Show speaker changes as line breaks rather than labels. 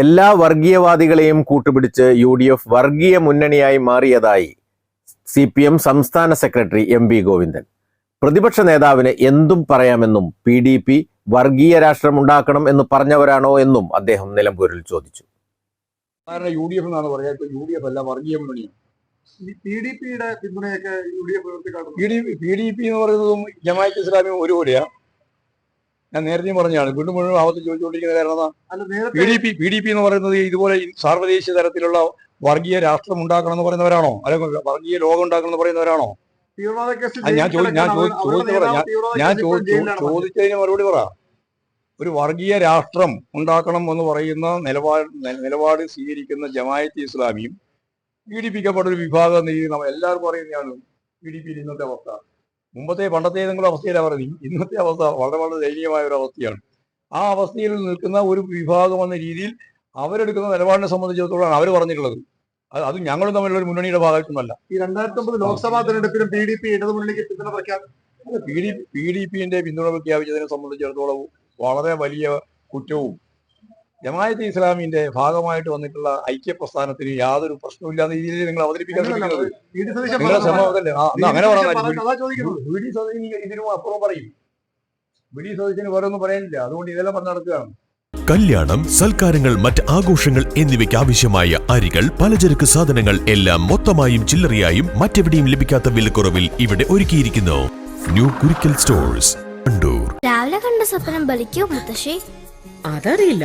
എല്ലാ വർഗീയവാദികളെയും കൂട്ടുപിടിച്ച് U D F വർഗീയ മുന്നണിയായി മാറിയതായി സി പി എം സംസ്ഥാന സെക്രട്ടറി എം വി ഗോവിന്ദൻ. പ്രതിപക്ഷ നേതാവിന് എന്തും പറയാമെന്നും പി ഡി പി വർഗീയ രാഷ്ട്രം ഉണ്ടാക്കണം എന്ന് പറഞ്ഞവരാണോ എന്നും അദ്ദേഹം നിലമ്പൂരിൽ ചോദിച്ചു.
സാധാരണ യു ഡി എഫ് എന്നാണ് പറയുക? ഇപ്പൊ യു ഡി എഫ് അല്ല വർഗീയ മുന്നണിയാണ്
പി ഡി പിയുടെ പിന്തുണയൊക്കെ U D F
P D P D P എന്ന് പറയുന്നതും ജമാഅത്ത് ഇസ്ലാമിയും ഒരുപോലെയാ. ഞാൻ നേരത്തെ പറഞ്ഞാണ് വീണ്ടും മുഴുവൻ ആവത്ത് ചോദിച്ചുകൊണ്ടിരിക്കുന്ന കാരണം P D P P D P എന്ന് പറയുന്നത് ഇതുപോലെ സാർവദേശീയ തരത്തിലുള്ള വർഗീയ രാഷ്ട്രം ഉണ്ടാക്കണം എന്ന് പറയുന്നവരാണോ അല്ലെങ്കിൽ വർഗീയ ലോകം ഉണ്ടാക്കണം എന്ന് പറയുന്നവരാണോ ഞാൻ ഞാൻ ഞാൻ ചോദിച്ചതിന് മറുപടി പറ. ഒരു വർഗീയ രാഷ്ട്രം ഉണ്ടാക്കണം എന്ന് പറയുന്ന നിലപാട് നിലപാട് സ്വീകരിക്കുന്ന ജമായത്ത് ഇസ്ലാമിയും പീഡിപ്പിക്കപ്പെട്ട ഒരു വിഭാഗം നമ്മൾ എല്ലാവർക്കും അറിയുന്നതാണ് പി ഡി പി ഇന്നത്തെ അവസ്ഥ. മുമ്പത്തെ പണ്ടത്തെ ഏതെങ്കിലും അവസ്ഥയിലാണ് പറയുന്നത് ഇന്നത്തെ അവസ്ഥ വളരെ വളരെ ദയനീയമായ ഒരു അവസ്ഥയാണ്. ആ അവസ്ഥയിൽ നിൽക്കുന്ന ഒരു വിഭാഗം എന്ന രീതിയിൽ അവരെടുക്കുന്ന നിലപാടിനെ സംബന്ധിച്ചിടത്തോളം അവർ പറഞ്ഞിട്ടുള്ളത്. അത് ഞങ്ങളും തമ്മിലുള്ള ഒരു മുന്നണിയുടെ ഭാഗമായിട്ടൊന്നുമല്ല.
ഈ രണ്ടായിരത്തി ഒമ്പത് ലോക്സഭാ തെരഞ്ഞെടുപ്പിലും പി ഡി പി ഇടതുമുന്നണിക്ക് പിന്തുണ പ്രഖ്യാപിച്ചു
പി ഡി പി ഡി പിന്റെ പിന്തുണ പ്രഖ്യാപിച്ചതിനെ സംബന്ധിച്ചിടത്തോളം വളരെ വലിയ കുറ്റവും ജമായത്ത് ഇസ്ലാമിന്റെ ഭാഗമായിട്ട് വന്നിട്ടുള്ള ഐക്യ പ്രസ്ഥാനത്തിന് യാതൊരു പ്രശ്നമില്ലാത്ത രീതിയിൽ നിങ്ങൾ അവതരിപ്പിക്കാൻ ശ്രമിക്കുന്നത്. അങ്ങനെ വി സതീശൻ ഇതിനും അപ്പുറം പറയും. വി സതീശന് പറയാനില്ല. അതുകൊണ്ട് ഇതെല്ലാം പറഞ്ഞു നടക്കുകയാണ്.
കല്യാണം സൽക്കാരങ്ങൾ മറ്റ് ആഘോഷങ്ങൾ എന്നിവയ്ക്ക് ആവശ്യമായ അരികൾ പലചരക്ക് സാധനങ്ങൾ എല്ലാം മൊത്തമായും ചില്ലറയായും മറ്റെവിടെയും ലഭിക്കാത്ത വിലക്കുറവിൽ ഇവിടെ ഒരുക്കിയിരിക്കുന്നു. New Kurikkal stores Kandoor.
രാവിലെ കണ്ട സ്വപ്നം ബലിക്കോ മുത്തശ്ശി?
അതറിയില്ല.